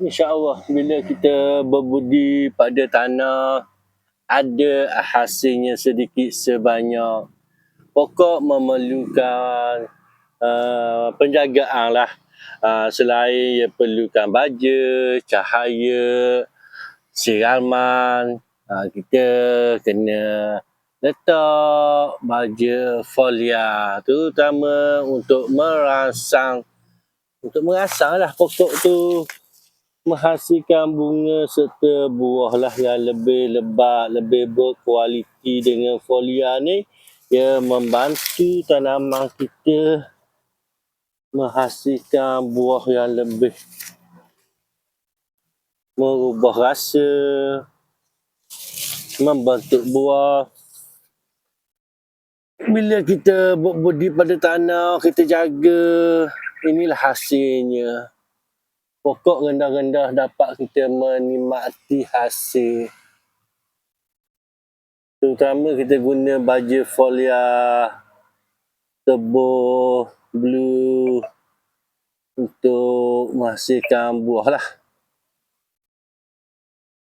InsyaAllah bila kita berbudi pada tanah, ada hasilnya sedikit sebanyak. Pokok memerlukan uh, penjagaan lah. Uh, selain ia perlukan baja, cahaya, siraman, uh, kita kena letak baja folia terutama untuk merangsang untuk merangsang lah pokok tu menghasilkan bunga serta buah lah yang lebih lebat, lebih berkualiti dengan folia ni. Ia membantu tanaman kita menghasilkan buah yang lebih merubah rasa membentuk buah. Bila kita budi pada tanah kita jaga inilah hasilnya pokok rendah-rendah dapat kita menikmati hasil. Terutama kita guna baja folia tebu blue untuk menghasilkan buah lah.